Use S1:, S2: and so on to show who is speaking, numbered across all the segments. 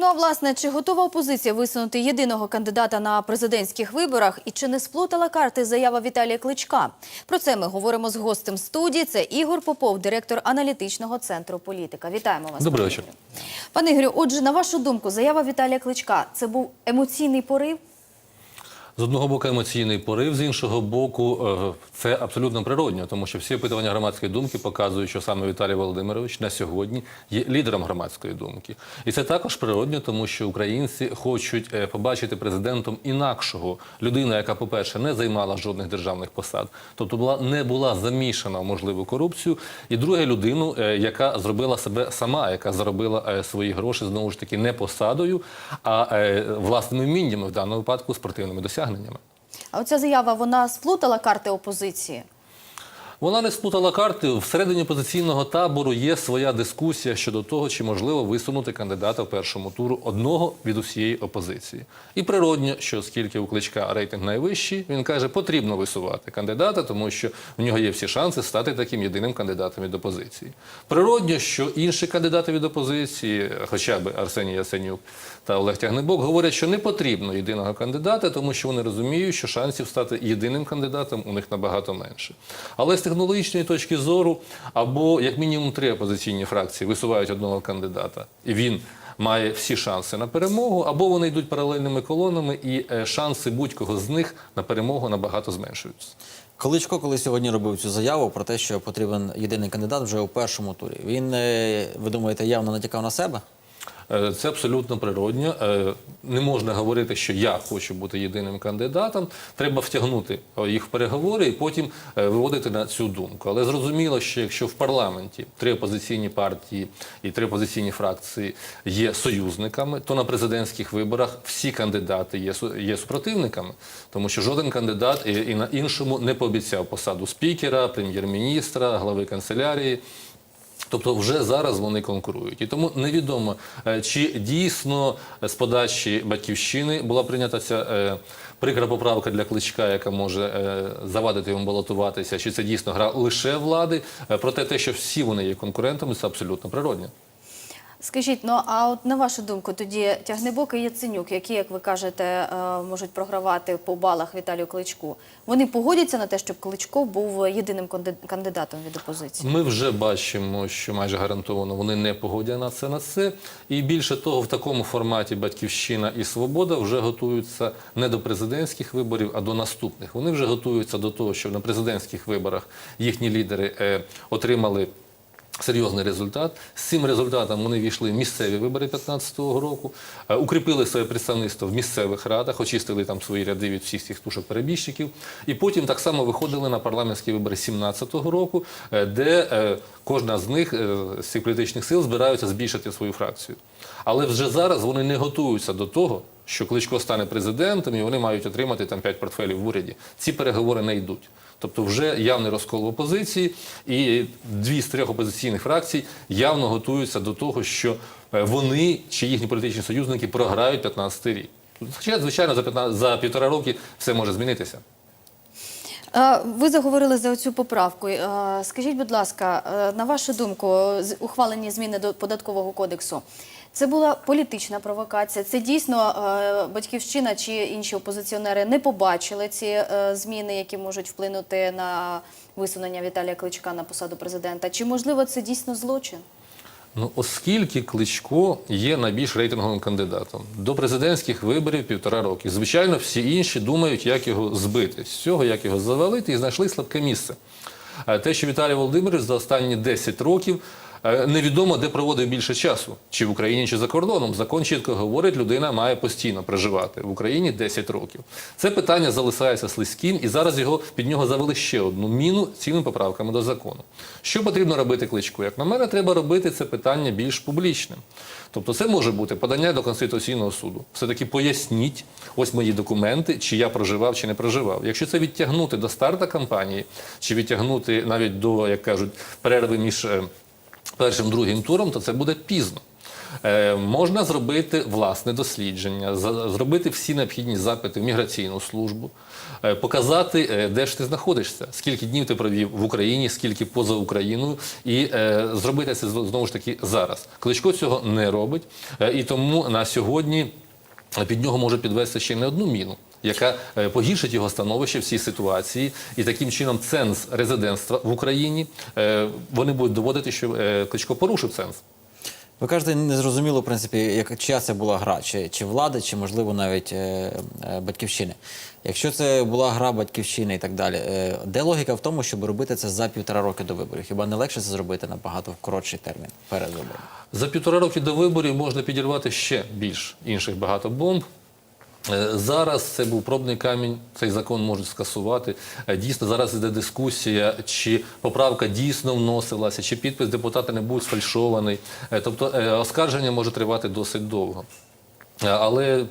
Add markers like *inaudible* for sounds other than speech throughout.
S1: Ну а власне, чи готова опозиція висунути єдиного кандидата на президентських виборах і чи не сплутала карти заява Віталія Кличка? Про це ми говоримо з гостем студії. Це Ігор Попов, директор аналітичного центру політика. Вітаємо вас.
S2: Добрий вечір.
S1: Пане Ігорю, отже, на вашу думку, заява Віталія Кличка це був емоційний порив?
S2: З одного боку емоційний порив, з іншого боку, е, це абсолютно природньо, тому що всі опитування громадської думки показують, що саме Віталій Володимирович на сьогодні є лідером громадської думки. І це також природньо, тому що українці хочуть е, побачити президентом інакшого людину, яка, по-перше, не займала жодних державних посад, тобто була не була замішана в можливу корупцію, і друге людину, е, яка зробила себе сама, яка заробила свої гроші знову ж таки не посадою, а власними вміннями в даному випадку спортивними досягненнями.
S1: А оця заява вона сплутала карти опозиції?
S2: Вона не сплутала карти. Всередині опозиційного табору є своя дискусія щодо того, чи можливо висунути кандидата в першому туру одного від усієї опозиції. І природньо, що оскільки у кличка рейтинг найвищий, він каже, потрібно висувати кандидата, тому що в нього є всі шанси стати таким єдиним кандидатом від опозиції. Природньо, що інші кандидати від опозиції, хоча б Арсеній Ясенюк та Олег Тягнебок, говорять, що не потрібно єдиного кандидата, тому що вони розуміють, що шансів стати єдиним кандидатом у них набагато менше. Але технологічної точки зору, або як мінімум три опозиційні фракції висувають одного кандидата, і він має всі шанси на перемогу, або вони йдуть паралельними колонами, і е, шанси будь-кого з них на перемогу набагато зменшуються.
S3: Кличко, коли сьогодні робив цю заяву про те, що потрібен єдиний кандидат вже у першому турі. Він, е, ви думаєте, явно натякав на себе?
S2: Е, Це абсолютно природньо. Е, Не можна говорити, що я хочу бути єдиним кандидатом. Треба втягнути е, їх в переговори і потім виводити на цю думку. Але зрозуміло, що якщо в парламенті три опозиційні партії і три опозиційні фракції є союзниками, то на президентських виборах всі кандидати є є супротивниками, тому що жоден кандидат і на іншому не пообіцяв посаду спікера, прем'єр-міністра, глави канцелярії. Тобто вже зараз вони конкурують. І тому невідомо, е, чи дійсно з подачі батьківщини була прийнята ця е, прикра поправка для кличка, яка може е, завадити йому балотуватися, чи це дійсно гра лише влади. Проте те, що всі вони є конкурентами, це абсолютно природньо.
S1: Скажіть, ну а от на вашу думку, тоді Тягнебок і Яценюк, які, як ви кажете, е, можуть програвати по балах Віталію Кличку, вони погодяться на те, щоб Кличко був єдиним канди- кандидатом від опозиції?
S2: Ми вже бачимо, що майже гарантовано вони не погодять на це на це. І більше того, в такому форматі Батьківщина і Свобода вже готуються не до президентських виборів, а до наступних. Вони вже готуються до того, щоб на президентських виборах їхні лідери е, отримали. Серйозний результат. З цим результатом вони війшли в місцеві вибори 2015 року, е, укріпили своє представництво в місцевих радах, очистили там свої ряди від всіх цих тушок перебіжчиків. І потім так само виходили на парламентські вибори 2017 року, е, де е, кожна з них з цих політичних сил збираються збільшити свою фракцію. Але вже зараз вони не готуються до того, що Кличко стане президентом і вони мають отримати там 5 портфелів в уряді. Ці переговори не йдуть. Тобто вже явний розкол в опозиції, і дві з трьох опозиційних фракцій явно готуються до того, що е, вони чи їхні політичні союзники програють 15-й рік. Хоча, звичайно, за 15, за півтора роки все може змінитися.
S1: Е, Ви заговорили за цю поправку. Е, Скажіть, будь ласка, на вашу думку, ухвалені зміни до податкового кодексу. Це була політична провокація. Це дійсно е, батьківщина чи інші опозиціонери не побачили ці е, зміни, які можуть вплинути на висунення Віталія Кличка на посаду президента. Чи можливо це дійсно злочин?
S2: Ну, оскільки Кличко є найбільш рейтинговим кандидатом до президентських виборів півтора роки. Звичайно, всі інші думають, як його збити з цього, як його завалити, і знайшли слабке місце. Е, Те, що Віталій Володимирович за останні 10 років невідомо, де проводив більше часу, чи в Україні, чи за кордоном. Закон чітко говорить, людина має постійно проживати в Україні 10 років. Це питання залишається слизьким, і зараз його під нього завели ще одну міну цими поправками до закону. Що потрібно робити кличку? Як на мене, треба робити це питання більш публічним. Тобто, це може бути подання до Конституційного суду. Все-таки поясніть, ось мої документи, чи я проживав, чи не проживав. Якщо це відтягнути до старта кампанії, чи відтягнути навіть до, як кажуть, перерви між е, першим другим туром, то це буде пізно. Е, можна зробити власне дослідження, за- зробити всі необхідні запити в міграційну службу, е, показати, е, де ж ти знаходишся, скільки днів ти провів в Україні, скільки поза Україною, і зробити це знову ж таки зараз. Кличко цього не робить, і тому на сьогодні під нього може підвести ще не одну міну. Яка е, погіршить його становище в цій ситуації, і таким чином ценз резидентства в Україні е, вони будуть доводити, що е, Кличко порушив ценз.
S3: Ви кажете, незрозуміло, в принципі, як, чия це була гра, чи, чи влади, чи, можливо, навіть е, е, батьківщини. Якщо це була гра батьківщини і так далі, е, де логіка в тому, щоб робити це за півтора роки до виборів? Хіба не легше це зробити набагато в коротший термін перед виборами?
S2: За півтора роки до виборів можна підірвати ще більш інших багато бомб. Е, Зараз це був пробний камінь, цей закон можуть скасувати. Е, Дійсно, зараз йде дискусія, чи поправка дійсно вносилася, чи підпис депутата не був сфальшований. Е, Тобто оскарження може тривати досить довго. Але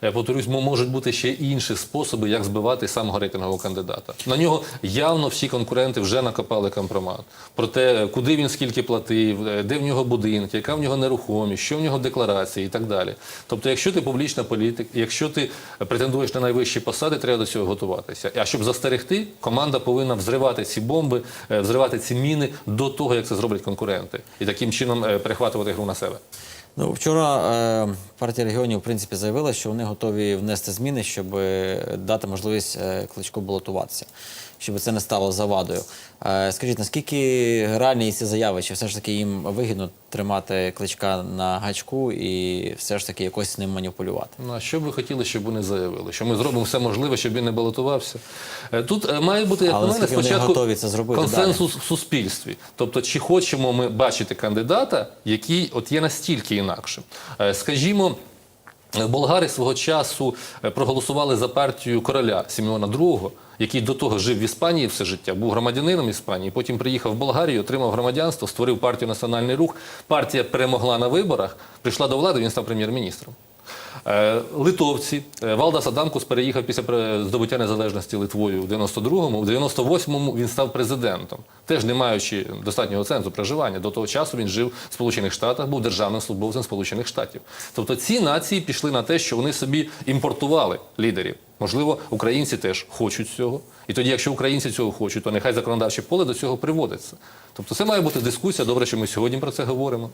S2: повторюсь, мо- можуть бути ще інші способи, як збивати самого рейтингового кандидата. На нього явно всі конкуренти вже накопали компромат. Про те, куди він скільки платив, е, де в нього будинки, яка в нього нерухомість, що в нього декларації і так далі. Тобто, якщо ти публічна політик, якщо ти претендуєш на найвищі посади, треба до цього готуватися. А щоб застерегти, команда повинна взривати ці бомби, е, взривати ці міни до того, як це зроблять конкуренти, і таким чином е, перехватувати гру на себе.
S3: Ну, вчора е, партія регіонів в принципі заявила, що вони готові внести зміни, щоб дати можливість е, кличку балотуватися, щоб це не стало завадою. Е, скажіть, наскільки реальні ці заяви? Чи все ж таки їм вигідно тримати кличка на гачку і все ж таки якось з ним маніпулювати?
S2: Ну, а що б ви хотіли, щоб вони заявили? Що ми зробимо все можливе, щоб він не балотувався? Е, Тут е, має бути, як
S3: Але
S2: на мене, спочатку
S3: готові це зробити
S2: консенсус в суспільстві. Тобто, чи хочемо ми бачити кандидата, який от є настільки інакшим? Скажімо, болгари свого часу проголосували за партію короля Сімеона II, який до того жив в Іспанії все життя, був громадянином Іспанії, потім приїхав в Болгарію, отримав громадянство, створив партію Національний рух. Партія перемогла на виборах, прийшла до влади, він став прем'єр-міністром. Е, Литовці е, Валдас Адамкус переїхав після пре- здобуття незалежності Литвою в 92-му. В 98-му він став президентом, теж не маючи достатнього цензу проживання. До того часу він жив в Сполучених Штатах, був державним службовцем Сполучених Штатів. Тобто ці нації пішли на те, що вони собі імпортували лідерів. Можливо, українці теж хочуть цього. І тоді, якщо українці цього хочуть, то нехай законодавче поле до цього приводиться. Тобто, це має бути дискусія. Добре, що ми сьогодні про це говоримо.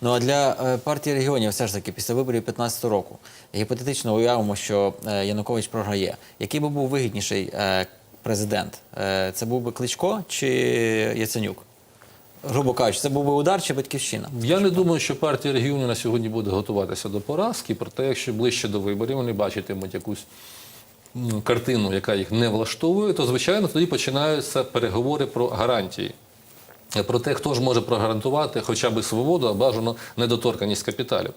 S3: Ну а для е, партії регіонів все ж таки після виборів 15 року гіпотетично уявимо, що е, Янукович програє. Який би був вигідніший е, президент? Це був би Кличко чи Яценюк? Грубо кажучи, це був би удар чи батьківщина?
S2: Я не думаю, що партія регіонів на сьогодні буде готуватися до поразки. Проте, якщо ближче до виборів вони бачитимуть якусь картину, яка їх не влаштовує, то звичайно тоді починаються переговори про гарантії. Про те, хто ж може прогарантувати хоча б свободу, а бажано недоторканість капіталів.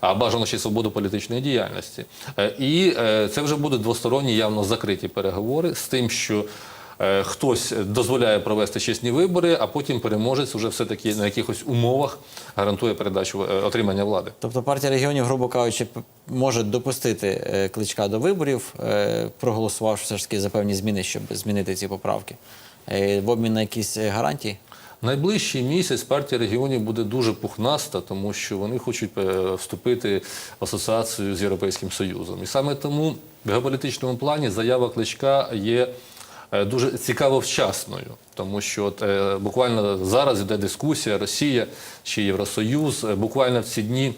S2: А бажано ще свободу політичної діяльності. Е, І е, це вже будуть двосторонні, явно закриті переговори з тим, що хтось дозволяє провести чесні вибори, а потім переможець вже все-таки на якихось умовах гарантує передачу е, отримання влади.
S3: Тобто партія регіонів, грубо кажучи, може допустити е, кличка до виборів, е, проголосувавши все ж таки за певні зміни, щоб змінити ці поправки. Е, В обмін на якісь е, гарантії?
S2: Найближчий місяць партія регіонів буде дуже пухнаста, тому що вони хочуть е, вступити в асоціацію з Європейським Союзом. І саме тому в геополітичному плані заява кличка є е, дуже цікаво вчасною, тому що от, е, буквально зараз йде дискусія Росія чи Євросоюз. Е, Буквально в ці дні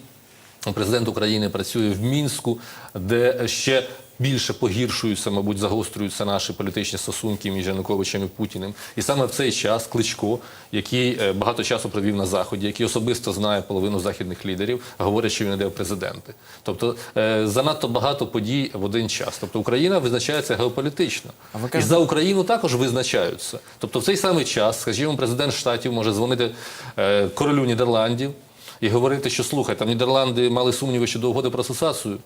S2: Президент України працює в Мінську, де ще більше погіршуються, мабуть, загострюються наші політичні стосунки між Януковичем і Путіним. І саме в цей час Кличко, який е, багато часу провів на заході, який особисто знає половину західних лідерів, говорить, що він іде в президенти. Тобто е, занадто багато подій в один час. Тобто Україна визначається геополітично. І за Україну також визначаються. Тобто, в цей самий час, скажімо, президент штатів може дзвонити е, королю Нідерландів і говорити, що слухай, там Нідерланди мали сумніви щодо угоди про асоціацію.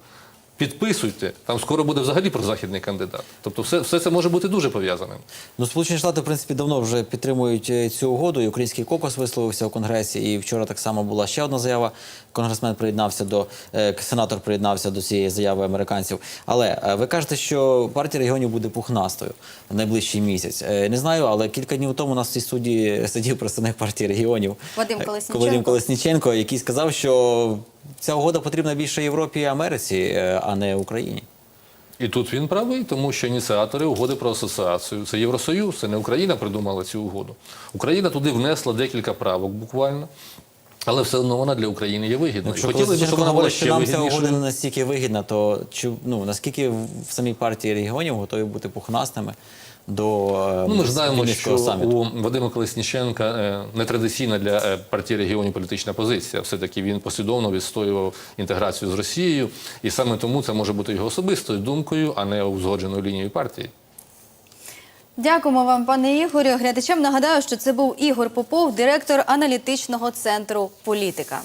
S2: Підписуйте. Там скоро буде взагалі прозахідний кандидат. Тобто, все, все це може бути дуже пов'язаним.
S3: Ну, Сполучені Штати, в принципі, давно вже підтримують е, цю угоду. І український кокос висловився у конгресі. І вчора так само була ще одна заява. Конгресмен приєднався до е, сенатор приєднався до цієї заяви американців. Але е, ви кажете, що партія регіонів буде пухнастою в найближчий місяць. Е, Не знаю, але кілька днів тому у нас в цій студії *laughs* сидів представник партії регіонів
S1: Вадим Колесніченко.
S3: Вадим Колесніченко, який сказав, що ця угода потрібна більше Європі і Америці, е, а не Україні.
S2: І тут він правий, тому що ініціатори угоди про асоціацію це Євросоюз, це не Україна придумала цю угоду. Україна туди внесла декілька правок буквально, але все одно вона для України є вигідною.
S3: Якщо
S2: Хотіли щоб вона була ще
S3: нам ця угода не настільки вигідна, то чи ну наскільки в самій партії регіонів готові бути пухнастими до е,
S2: Ну, ми ж знаємо, що
S3: саміту?
S2: у Вадима Колесніченка е, нетрадиційна для е, партії регіонів політична позиція. Все-таки він послідовно відстоював інтеграцію з Росією, і саме тому це може бути його особистою думкою, а не узгодженою лінією партії.
S1: Дякуємо вам, пане Ігорю. Глядачам нагадаю, що це був Ігор Попов, директор аналітичного центру Політика.